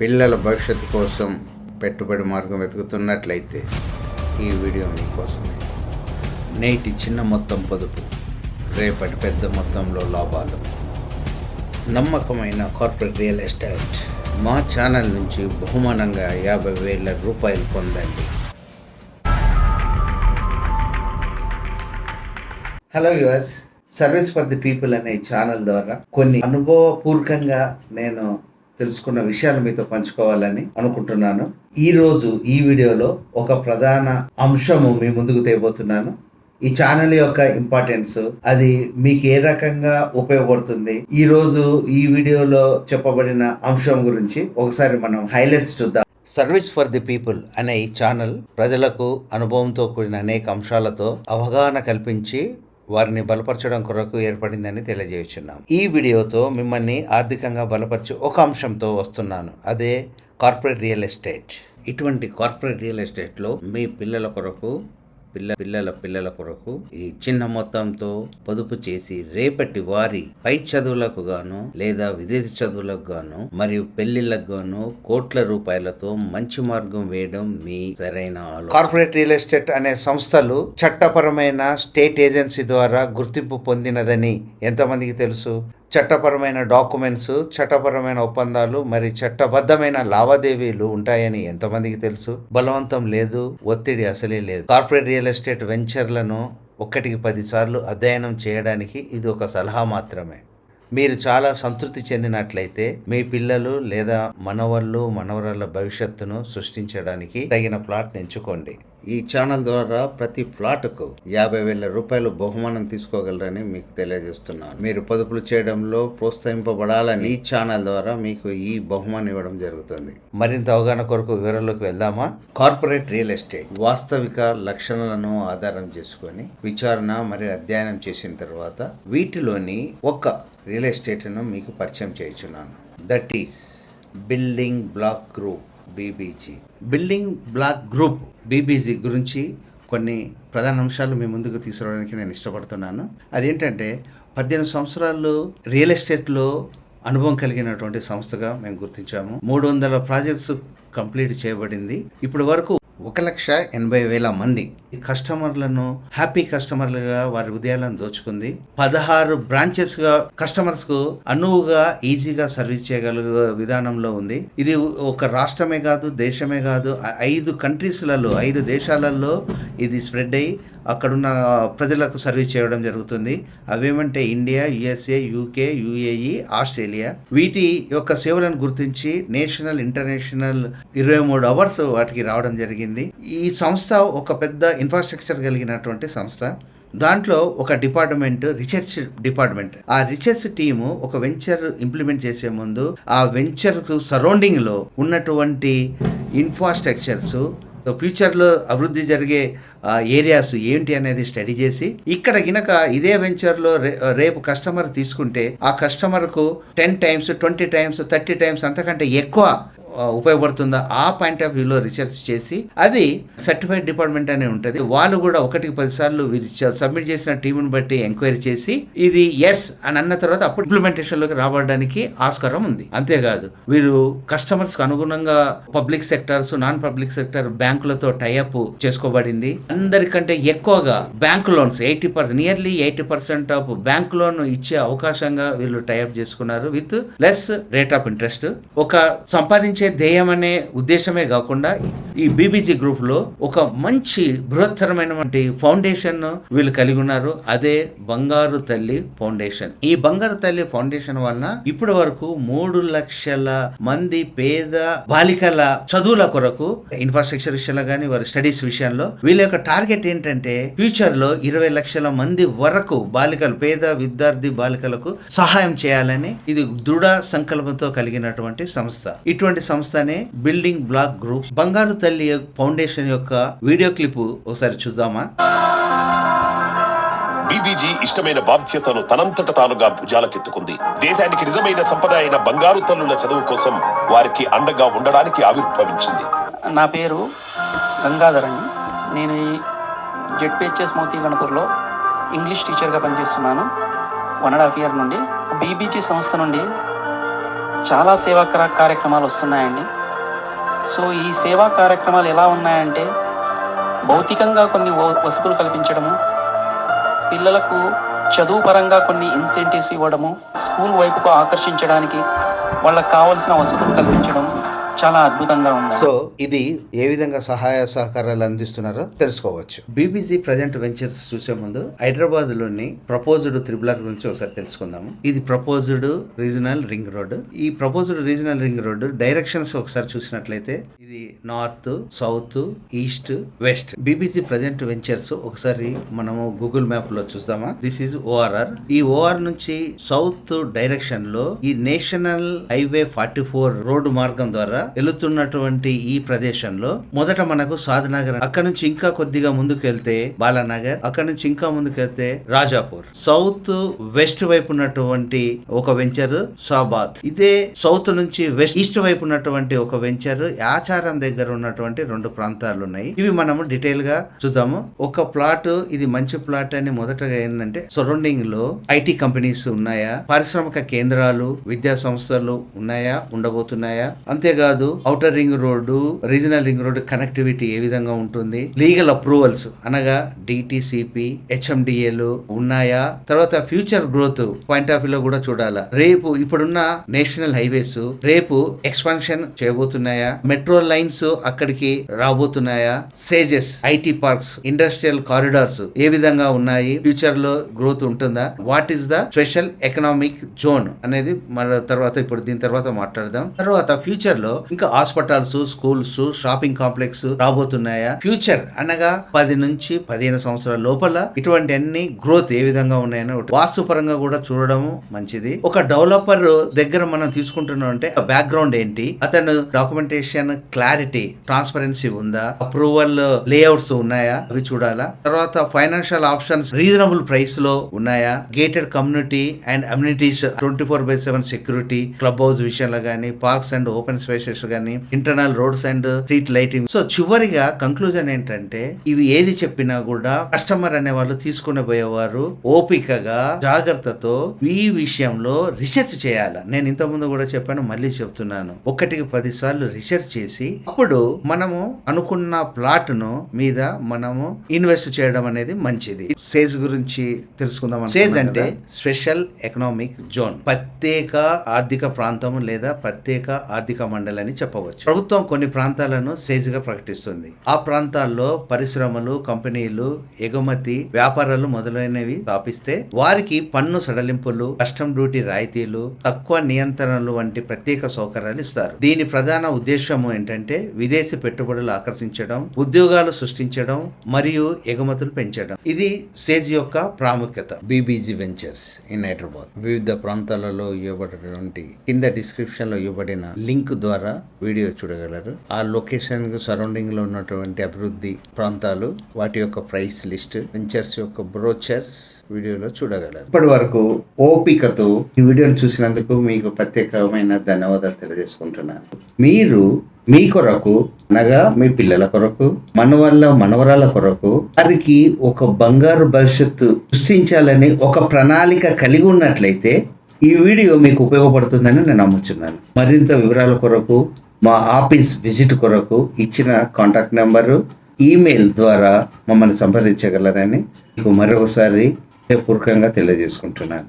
పిల్లల భవిష్యత్తు కోసం పెట్టుబడి మార్గం వెతుకుతున్నట్లయితే ఈ వీడియో మీకోసమే నేటి చిన్న మొత్తం పొదుపు రేపటి పెద్ద మొత్తంలో లాభాలు. నమ్మకమైన కార్పొరేట్ రియల్ ఎస్టేట్ మా ఛానల్ నుంచి బహుమానంగా యాభై వేల రూపాయలు పొందండి. Hello yours service for the people అనే ఛానల్ ద్వారా కొన్ని అనుభవపూర్వకంగా నేను తెలుసుకున్న విషయాలు మీతో పంచుకోవాలని అనుకుంటున్నాను. ఈరోజు ఈ వీడియోలో ఒక ప్రధాన అంశము మీ ముందుకు తేబోతున్నాను. ఈ ఛానల్ యొక్క ఇంపార్టెన్స్ అది మీకు ఏ రకంగా ఉపయోగపడుతుంది? ఈ రోజు ఈ వీడియోలో చెప్పబడిన అంశం గురించి ఒకసారి మనం హైలైట్స్ చూద్దాం. సర్వీస్ ఫర్ ది పీపుల్ అనే ఈ ఛానల్ ప్రజలకు అనుభవంతో కూడిన అనేక అంశాలతో అవగాహన కల్పించి వారిని బలపరచడం కొరకు ఏర్పడిందని తెలియజేయుచున్నాం ఈ వీడియోతో మిమ్మల్ని ఆర్థికంగా బలపరిచి ఒక అంశంతో వస్తున్నాను. అదే కార్పొరేట్ రియల్ ఎస్టేట్. ఇటువంటి కార్పొరేట్ రియల్ ఎస్టేట్లో మీ పిల్లల కొరకు పిల్ల పిల్లల పిల్లల కొరకు ఈ చిన్న మొత్తంతో పొదుపు చేసి రేపటి వారి పై చదువులకు గాను లేదా విదేశీ చదువులకు గాను మరియు పెళ్ళిళ్ళకు గాను కోట్ల రూపాయలతో మంచి మార్గం వేయడం మీ సరైన కార్పొరేట్ రియల్ ఎస్టేట్ అనే సంస్థలు చట్టపరమైన స్టేట్ ఏజెన్సీ ద్వారా గుర్తింపు పొందినదని ఎంతమందికి తెలుసు? చట్టపరమైన డాక్యుమెంట్స్ చట్టపరమైన ఒప్పందాలు మరి చట్టబద్ధమైన లావాదేవీలు ఉంటాయని ఎంతమందికి తెలుసు? బలవంతం లేదు ఒత్తిడి అసలే లేదు. కార్పొరేట్ రియల్ ఎస్టేట్ వెంచర్లను ఒక్కటికి పదిసార్లు అధ్యయనం చేయడానికి ఇది ఒక సలహా మాత్రమే. మీరు చాలా సంతృప్తి చెందినట్లయితే మీ పిల్లలు లేదా మనవళ్ళు మనవరాల భవిష్యత్తును సృష్టించడానికి తగిన ప్లాట్ ఎంచుకోండి. ఈ ఛానల్ ద్వారా ప్రతి ఫ్లాట్కు యాభై వేల రూపాయలు బహుమానం తీసుకోగలరని మీకు తెలియజేస్తున్నాను. మీరు పొదుపులు చేయడంలో ప్రోత్సహింపబడాలని ఈ ఛానల్ ద్వారా మీకు ఈ బహుమానం ఇవ్వడం జరుగుతుంది. మరింత అవగాహన కొరకు వివరాల్లోకి వెళ్దామా? కార్పొరేట్ రియల్ ఎస్టేట్ వాస్తవిక లక్షణాలను ఆధారం చేసుకొని విచారణ మరియు అధ్యయనం చేసిన తర్వాత వీటిలోని ఒక రియల్ ఎస్టేట్ను మీకు పరిచయం చేస్తున్నాను that is building block group. BBG. Building block group BBG గురించి కొన్ని ప్రధాన అంశాలు మీ ముందుకు తీసుకురావడానికి నేను ఇష్టపడుతున్నాను. అదేంటంటే పద్దెనిమిది సంవత్సరాలు రియల్ ఎస్టేట్లో అనుభవం కలిగినటువంటి సంస్థగా మేము గుర్తించాము. మూడు వందల ప్రాజెక్ట్స్ కంప్లీట్ చేయబడింది. ఇప్పటి వరకు ఒక లక్ష ఎనభై వేల మంది కస్టమర్లను హ్యాపీ కస్టమర్లుగా వారి ఉదయాలను దోచుకుంది. పదహారు బ్రాంచెస్గా కస్టమర్స్కు అనువుగా ఈజీగా సర్వీస్ చేయగలిగే విధానంలో ఉంది. ఇది ఒక రాష్ట్రమే కాదు దేశమే కాదు ఐదు కంట్రీస్లలో ఐదు దేశాలలో ఇది స్ప్రెడ్ అయ్యి అక్కడున్న ప్రజలకు సర్వీస్ చేయడం జరుగుతుంది. అవేమంటే India USA UK UAE Australia. వీటి యొక్క సేవలను గుర్తించి నేషనల్ ఇంటర్నేషనల్ ఇరవై మూడు అవర్స్ వాటికి రావడం జరిగింది. ఈ సంస్థ ఒక పెద్ద ఇన్ఫ్రాస్ట్రక్చర్ కలిగినటువంటి సంస్థ. దాంట్లో ఒక డిపార్ట్మెంట్ రీసెర్చ్ డిపార్ట్మెంట్. ఆ రీసెర్చ్ టీము ఒక వెంచర్ ఇంప్లిమెంట్ చేసే ముందు ఆ వెంచర్ సరౌండింగ్లో ఉన్నటువంటి ఇన్ఫ్రాస్ట్రక్చర్స్ ఫ్యూచర్లో అభివృద్ధి జరిగే ఏరియాస్ ఏంటి అనేది స్టడీ చేసి ఇక్కడ గినక ఇదే వెంచర్లో రే రేపు కస్టమర్ తీసుకుంటే ఆ కస్టమర్కు ten times twenty times thirty times అంతకంటే ఎక్కువ ఉపయోగపడుతుందా? ఆ పాయింట్ ఆఫ్ వ్యూలో రీసెర్చ్ చేసి అది సర్టిఫైడ్ డిపార్ట్మెంట్ అనే ఉంటుంది. వాళ్ళు కూడా ఒకటికి పది సార్లు సబ్మిట్ చేసిన టీముని బట్టి ఎంక్వైరీ చేసి ఇది ఎస్ అని అన్న తర్వాత అప్పుడు ఇంప్లిమెంటేషన్లోకి రావడానికి ఆస్కారం ఉంది. అంతేకాదు వీరు కస్టమర్స్కు అనుగుణంగా public sectors non public sector బ్యాంకులతో టైఅప్ చేసుకోబడింది. అందరికంటే ఎక్కువగా bank loans eighty percent nearly eighty percent of bank loan ఇచ్చే అవకాశంగా వీళ్ళు టైఅప్ చేసుకున్నారు with less rate of interest ఒక సంపాదించే ధ్యేయం అనే ఉద్దేశమే కాకుండా ఈ బీబీజీ గ్రూప్లో ఒక మంచి బృహత్తరమైనటువంటి ఫౌండేషన్ వీళ్ళు కలిగి ఉన్నారు. అదే బంగారు తల్లి ఫౌండేషన్. ఈ బంగారు తల్లి ఫౌండేషన్ వలన ఇప్పటి వరకు మూడు లక్షల మంది పేద బాలికల చదువుల కొరకు ఇన్ఫ్రాస్ట్రక్చర్ విషయంలో కానీ వారి స్టడీస్ విషయంలో వీళ్ళ యొక్క టార్గెట్ ఏంటంటే ఫ్యూచర్లో ఇరవై లక్షల మంది వరకు బాలికలు పేద విద్యార్థి బాలికలకు సహాయం చేయాలని ఇది దృఢ సంకల్పంతో కలిగినటువంటి సంస్థ. ఇటువంటి సంస్థనే బిల్డింగ్ బ్లాక్ గ్రూప్ బంగారు తల్లి ఫౌండేషన్ యొక్క వీడియో క్లిప్ ఒకసారి చూద్దామా? బీబీజీ ఇష్టమైన బాధ్యతను తనంతట తానుగా భుజాలకెత్తుకుంది. దేశానికి నిజమైన సంపద అయిన బంగారు తల్లుల చదువు కోసం వారికి అండగా ఉండడానికి ఆవిర్భవించింది. నా పేరు గంగాధర్ అండి నేను ఈ జెడ్పిహెచ్ఎస్ మోతీ గణపూర్లో ఇంగ్లీష్ టీచర్గా పనిచేస్తున్నాను. వన్ అండ్ హాఫ్ ఇయర్ నుండి బీబీజీ సంస్థ నుండి చాలా సేవా కర- కార్యక్రమాలు వస్తున్నాయండి. సో ఈ సేవా కార్యక్రమాలు ఎలా ఉన్నాయంటే భౌతికంగా కొన్ని వసతులు కల్పించడము పిల్లలకు చదువు పరంగా కొన్ని ఇన్సెంటివ్స్ ఇవ్వడము స్కూల్ వైపుకు ఆకర్షించడానికి వాళ్ళకి కావాల్సిన వసతులు కల్పించడం చాలా అద్భుతంగా ఉంది సో ఇది ఏ విధంగా సహాయ సహకారాలు అందిస్తున్నారో తెలుసుకోవచ్చు. బీబీజీ ప్రజెంట్ వెంచర్స్ చూసే ముందు హైదరాబాద్లోని ప్రపోజ్డ్ ఆర్ గురించి ఒకసారి తెలుసుకుందాము. ఇది ప్రపోజ్డ్ రీజనల్ రింగ్ రోడ్ ఈ proposed regional ring road directions ఒకసారి చూసినట్లయితే ఇది north south east west BBG present ventures ఒకసారి మనము గూగుల్ మ్యాప్లో చూద్దామా దిస్ ఈజ్ ఓఆర్ఆర్ ఈ ఓఆర్ నుంచి సౌత్ డైరెక్షన్లో ఈ national highway forty four road మార్గం ద్వారా వెళుతున్నటువంటి ఈ ప్రదేశంలో మొదట మనకు సాధనగర్ అక్కడ నుంచి ఇంకా కొద్దిగా ముందుకు వెళ్తే బాలానగర్ అక్కడ నుంచి ఇంకా ముందుకు వెళ్తే రాజాపూర్. సౌత్ వెస్ట్ వైపు ఉన్నటువంటి ఒక వెంచర్ సాబాద్ ఇదే సౌత్ నుంచి వెస్ట్ ఈస్ట్ వైపు ఉన్నటువంటి ఒక వెంచర్ ఆచారం దగ్గర ఉన్నటువంటి రెండు ప్రాంతాలు ఉన్నాయి ఇవి మనము డీటెయిల్గా చూద్దాము. ఒక ప్లాట్ ఇది మంచి ప్లాట్ అని మొదటగా ఏంటంటే సరౌండింగ్లో ఐటీ కంపెనీస్ ఉన్నాయా? పారిశ్రామిక కేంద్రాలు విద్యా సంస్థలు ఉన్నాయా? ఉండబోతున్నాయా? అంతేకాదు outer ring road regional ring road connectivity ఏ విధంగా ఉంటుంది? లీగల్ అప్రూవల్స్ అనగా డిటిసిపి హెచ్ఎండిఏలు ఉన్నాయా? తర్వాత future growth point of view లో కూడా చూడాలా. రేపు ఇప్పుడున్న నేషనల్ హైవేస్ రేపు ఎక్స్పాన్షన్ చేయబోతున్నాయా? మెట్రో లైన్స్ అక్కడికి రాబోతున్నాయా? SEZs IT parks industrial corridors ఏ విధంగా ఉన్నాయి? ఫ్యూచర్లో గ్రోత్ ఉంటుందా? What is the special economic zone అనేది మన తర్వాత ఇప్పుడు దీని తర్వాత మాట్లాడదాం. తర్వాత ఫ్యూచర్లో ఇంకా హాస్పిటల్స్ స్కూల్స్ షాపింగ్ కాంప్లెక్స్ రాబోతున్నాయా? ఫ్యూచర్ అనగా పది నుంచి పదిహేను సంవత్సరాల లోపల ఇటువంటి అన్ని గ్రోత్ ఏ విధంగా ఉన్నాయని వాస్తుపరంగా వాస్తు పరంగా కూడా చూడడం మంచిది. ఒక డెవలపర్ దగ్గర మనం తీసుకుంటున్నాం అంటే బ్యాక్గ్రౌండ్ ఏంటి? అతను డాక్యుమెంటేషన్ క్లారిటీ ట్రాన్స్పరెన్సీ ఉందా? అప్రూవల్ లేఅవుట్స్ ఉన్నాయా? అవి చూడాలా? తర్వాత ఫైనాన్షియల్ ఆప్షన్స్ రీజనబుల్ ప్రైస్లో ఉన్నాయా? Gated community and amenities twenty four by seven security club house విషయంలో కానీ పార్క్స్ అండ్ ఓపెన్ స్పేసెస్ గానీ internal roads and street lighting. So చివరిగా కంక్లూజన్ ఏంటంటే ఇవి ఏది చెప్పినా కూడా కస్టమర్ అనే వాళ్ళు తీసుకుని పోయేవారు ఓపికగా జాగ్రత్తతో ఈ విషయంలో రీసెర్చ్ చేయాలి. నేను ఇంత ముందు కూడా చెప్పాను మళ్ళీ చెప్తున్నాను. ఒకటికి పది సార్లు రీసెర్చ్ చేసి అప్పుడు మనము అనుకున్న ప్లాట్ను మీద మనము ఇన్వెస్ట్ చేయడం అనేది మంచిది. సేజ్ గురించి తెలుసుకుందాం సేజ్ అంటే? స్పెషల్ ఎకనామిక్ జోన్ ప్రత్యేక ఆర్థిక ప్రాంతం లేదా ప్రత్యేక ఆర్థిక మండలి అని చెప్పవచ్చు. ప్రభుత్వం కొన్ని ప్రాంతాలను సేజ్గా ప్రకటిస్తుంది. ఆ ప్రాంతాల్లో పరిశ్రమలు కంపెనీలు ఎగుమతి వ్యాపారాలు మొదలైనవి స్థాపిస్తే వారికి పన్ను సడలింపులు కస్టమ్ డ్యూటీ రాయితీలు తక్కువ నియంత్రణలు వంటి ప్రత్యేక సౌకర్యాలు ఇస్తారు. దీని ప్రధాన ఉద్దేశం ఏంటంటే విదేశీ పెట్టుబడులు ఆకర్షించడం ఉద్యోగాలు సృష్టించడం మరియు ఎగుమతులు పెంచడం. ఇది సేజ్ యొక్క ప్రాముఖ్యత. BBG ventures in Hyderabad. వివిధ ప్రాంతాలలో ఇవ్వబడినటువంటి కింద డిస్క్రిప్షన్లో ఇవ్వబడిన లింక్ ద్వారా వీడియో చూడగలరు. ఆ లొకేషన్ సరౌండింగ్లో ఉన్నటువంటి అభివృద్ధి ప్రాంతాలు వాటి యొక్క ప్రైస్ లిస్ట్ వెంచర్స్ యొక్క బ్రోచర్స్ వీడియోలో చూడగలరు. ఇప్పటి వరకు ఓపికతో ఈ వీడియోను చూసినందుకు మీకు ప్రత్యేకమైన ధన్యవాదాలు తెలియజేసుకుంటున్నాను. మీరు మీ కొరకు అనగా మీ పిల్లల కొరకు మనవల్ల మనవరాల కొరకు వారికి ఒక బంగారు భవిష్యత్తు సృష్టించాలని ఒక ప్రణాళిక కలిగి ఉన్నట్లయితే ఈ వీడియో మీకు ఉపయోగపడుతుందని నేను నమ్ముచున్నాను. మరింత వివరాల కొరకు మా ఆఫీస్ విజిట్ కొరకు ఇచ్చిన కాంటాక్ట్ నెంబరు ఈమెయిల్ ద్వారా మమ్మల్ని సంప్రదించగలరని మీకు మరొకసారి పూర్వకంగా తెలియజేసుకుంటున్నాను.